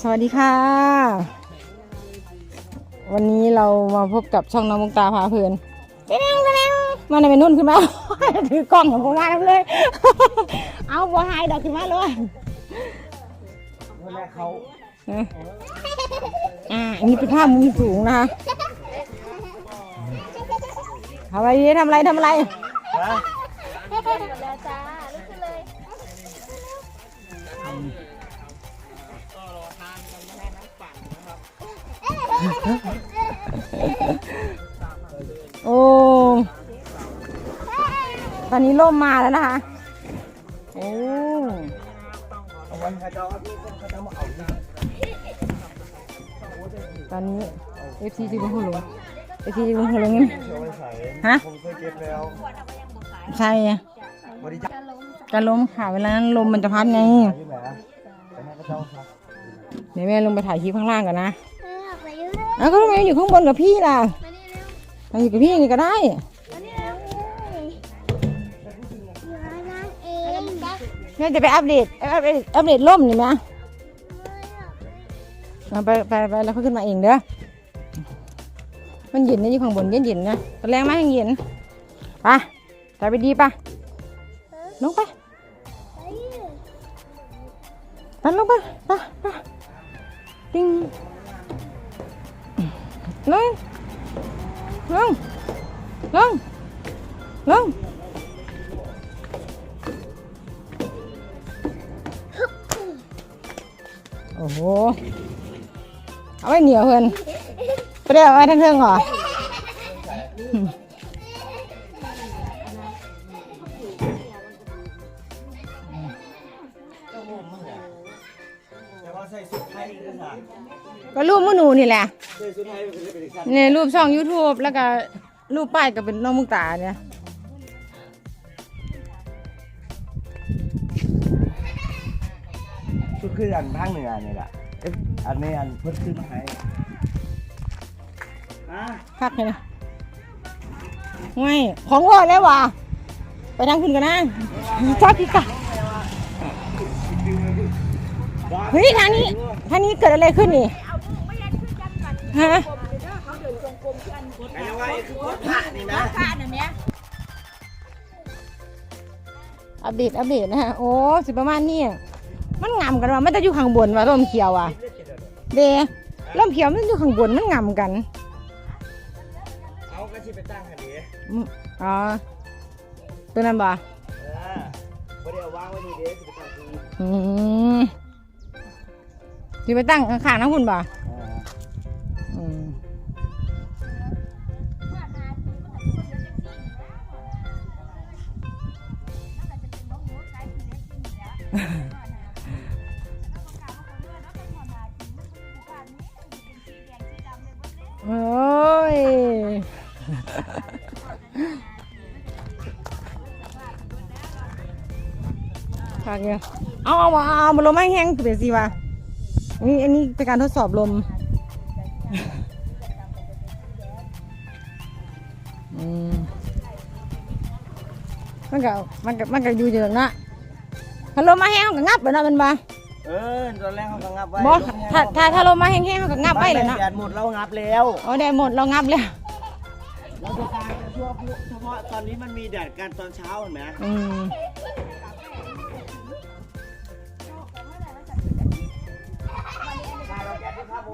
สวัสดีค่ะ วันนี้เรามาพบกับช่องน้องมุกตาพาเพลินเด้งเด้งมาในเมนุ่นขึ้นมาถือกล้องของผมมาเลย เอาบัวหายดอกขึ้นมาเลยวันแรกเขานะอ่าอันนี้เป็นภาพมุมสูงนะคะทำอะไรดีทำอะไรทำอะไร โอ้ ตอนนี้ร่มมาแล้วนะคะ โอ้ตอนนี้เอฟซีจีบุญหูหลงเอฟซีจีบุญหูหลงเอาไปใส่ฮะใช่อะบริจาคการล้มค่ะเวลานั้นลมมันจะพัดไงเดี๋ยวแม่ลงไปถ่ายคลิปข้างล่างก่อนนะ อ้าวก็ทำไมอยู่ข้างบนกับพี่ล่ะมาอยู่กับพี่นี่ก็ได้แม่จะไปอัปเดตอัปเดตอัปเดตล่มนี่ไหมเอาไปไปไปแล้วเขาขึ้นมาเองเด้อ มันเย็นนะอยู่ข้างบนเย็นเย็นๆนะตอนแรงมากยังเย็นไปใจไปดีปะลงไปตันลงไปไปไปติ้ง ลงลงลงลงโอ้โห เอาไว้เหนียวเพื่อนไปได้เอาไว้ทั้งเทิงเหรอ ใส่สุดไทยด้วยนะก็รูปมือหนูนี่แหละใส่สุดไทยเป็นเป็นอีกสั้นเนี่ยรูปช่อง YouTube แล้วก็รูปป้ายก็เป็นน้องมุกตาเนี่ยสุดคืออันทางเหนือนี่แหละเอ๊ะอันนี้อันเพิ่นขึ้นมาให้อะพักเลยนะไม่ของว่อแล้วว่ะไปทางคุณกันนะชอบพี่กะ เฮ้ยทางนี้ทางนี้เกิดอะไรขึ้นนี่ฮะไอ้ยังไงคือพวกพระนี่นะอัปเดตอัปเดตนะฮะโอ้สิประมาณนี้มันงำกันว่ามันจะอยู่ข้างบนว่ะร่มเขียวว่ะเดร่มเขียวมันอยู่ข้างบนมันงำกันเอากระชิบไปตั้งหันนี้อืมอ๋อตัวนั้นบ่เออบ่ได้เอาวางไว้นี่เด้สิไปตั้งที่อืม สิไปตั้งข้างๆนะคุณบ่อ่าอืมโอ้ยคักเนี่ยเอาเอาเอาเอามาลมให้แห้งเปลี่ยนสิวะอั นนี้อันนี้เป็นการทดสอบลมอืมมันก็มันก็มันก็อยู่เยอะนะถ้าลมมาแห้งเขาก็งับไปเนาะมันบ่เออตอนแรกเขาก็งับไว้บ่ถ้าถ้าถ้าลมมาแห้งๆเขาก็งับไปเลยเนาะแดดหมดเรางับแล้วอ๋อได้หมดเรางับแล้วเราจะการช่วงเฉพาะตอนนี้มันมีแดดกันตอนเช้าเห็นไหมอืม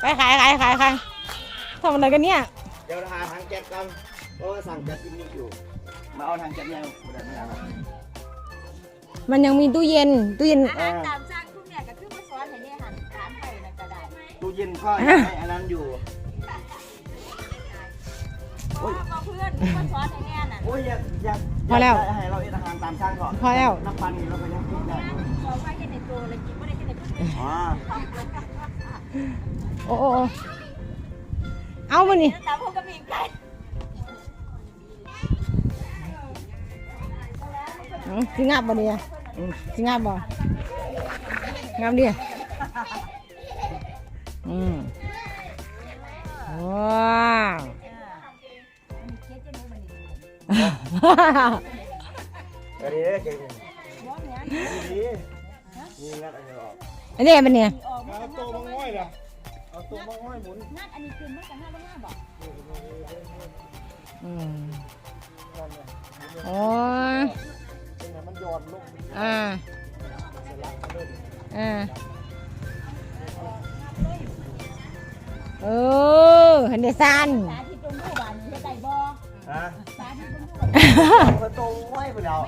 ไปขายขายขายขายทำอะไรกันเนี่ย เดี๋ยวหาทางแก๊สกันเพราะว่าสั่งแก๊สที่นี่อยู่ มาเอาทางแก๊สยังไม่ได้ไม่เอามันยังมีตู้เย็นตู้เย็นเออตามจ้างคุณเนี่ยก็คือมาสอนให้เนี่ยหันร้านไปนะกระดาษตู้เย็นก็ยังให้อันนั้นอยู่เพราะว่าบอกเพื่อนที่มาซ้อนให้แน่น่ะโอ้ยอยากอยากพอแล้วยากให้เราเอ็นอาหารตามช่างก่อนพอแล้วนักปันนี่เราก็ยังกินได้บอกว่าแค่ในตัวเลยกิน โอ้โอ้โอ้เอามานี่ตามพวกกระบี่ไก่อืมสิงับบ่เนี่ยอืมสิงับบ่งับดิอืมว้าวเคสจะรู้มันดีเดี๋ยวนี้เด้อเก่งมองเนี้ยดีนี่งัดอันนี้ออก อันนี้มันเนี่ยออกมาเอาตัวมาง่อยเหรอเอาตัวมาง่อยหมุนงัดอันนี้คือมันกันหน้าบ้างบอกอืมนั่นเนี่ยโอ้ยเป็นไงมันหย่อนลงอ่าเสร็จแล้วก็เริ่มอ่าเออเห็นเดซันสาธิตตรงรูปบ้านนี้ได้บ่ฮะสาธิตตรงรูปบ้านเอามาตัวง่อยไปแล้ว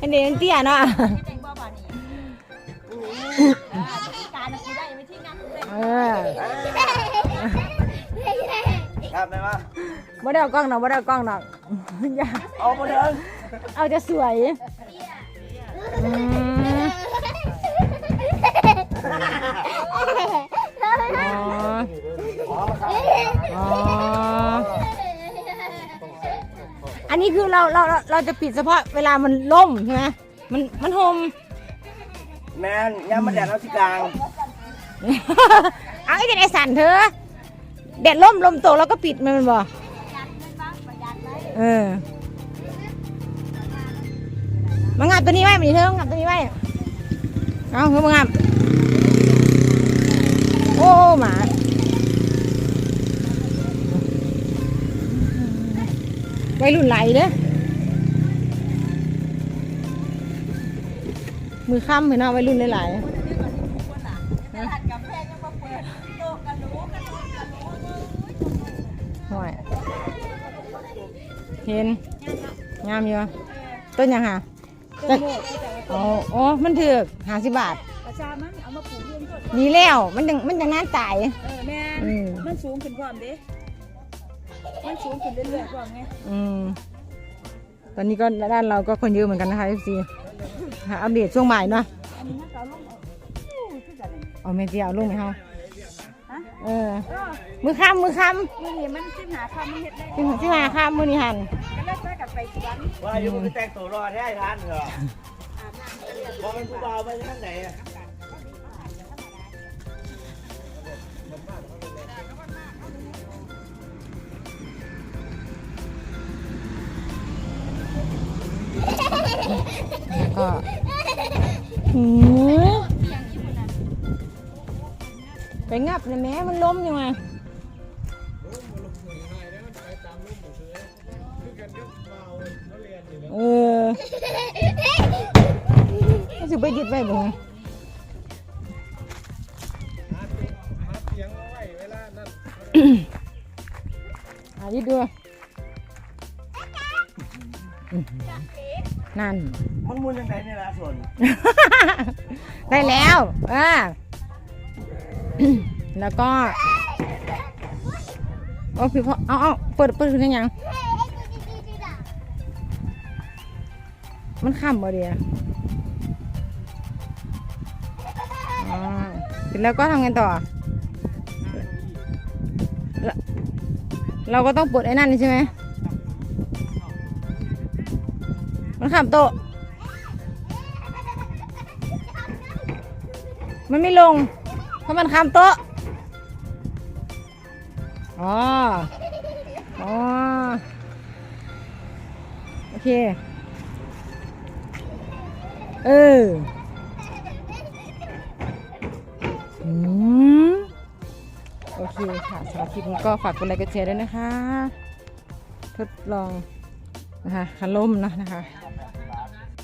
อันนี้มันเตี้ยเนาะ การนะกูได้ไม่ที่งานกูได้เออครับไหมวะบ่ได้เอากล้องหรอกบ่ได้เอากล้องหรอกอย่าเอามาเดินเอาจะสวยอืมอ๋ออ๋อมาครับอ๋ออันนี้คือเราเราเราเราจะปิดเฉพาะเวลามันล่มใช่ไหมมันมันโฮม แมนย่ามาแดดเอาที่กลางเอาไอ้เด็กไอ้สันเธอแดดล่มลมตกแล้วก็ปิดมันมันบ่เออมางับตัวนี้ไว้มาดิเธอมางับตัวนี้ไว้เอาเธอมางับโอ้หมาวัยรุ่นไหลเด้อ มือค้ำเห็นเนาะวัยรุ่นหลายตลาดกาแฟยังมาเปิดโตกันรู้กันรู้กันรู้ๆห่วยเห็น งามอยู่ต้นยังหะต้นโมกอ๋ออ๋อมันถือกห้าสิบบาทประชามันเอามาปลูกเรื่องต้นดีแล้ว มันยังมันยังน่าตายเออแม่อืมมันสูงขึ้นความดิมันสูงขึ้นเรื่อยๆความไงอืมตอนนี้ก็ด้านเราก็คนเยอะเหมือนกันนะคะ FC หาอัปเดตช่วงบ่ายเนาะอันนี้มันก็ลงอู้คือกันเอาเมจิเอาลูกไหมเฮาฮะเออ เออมือค้ำมือค้นี่นี่มันสิบหาคำมันเฮ็ดได้ำที่ที่มาค้ำมือนี่หันก็เลิกไปกับไปสวนว่าอยู่มันแต่งตัวรอดให้ทานเหรอพอมันผู้บ่าวไปทางไหนอะ ก็หือไปงับเลยแม่มันล้มยังไงเออมันสิไปยึดไว้บ่ไงอายึดดูอื้อหือ นั่น มันมุนยังไงเนี่ยนะส่วนได้แล้วอ่าแล้วก็โอ้พี่พ่อเอาเอาเปิดเปิดคือยัง มันข้ามบ่เดียอ๋อเสร็จแล้วก็ทำไงต่อ เราเราก็ต้องปลดไอ้นั่นนี่ใช่ไหม มันข้ามโต มันไม่ลง เพราะมันข้ามโตอ๋อ อ๋อ โอเค เอออืมโอเคค่ะสำหรับคลิปนี้ก็ฝากกดไลค์กดแชร์ด้วยนะคะ ทดลองนะคะคันล่มนะนะคะ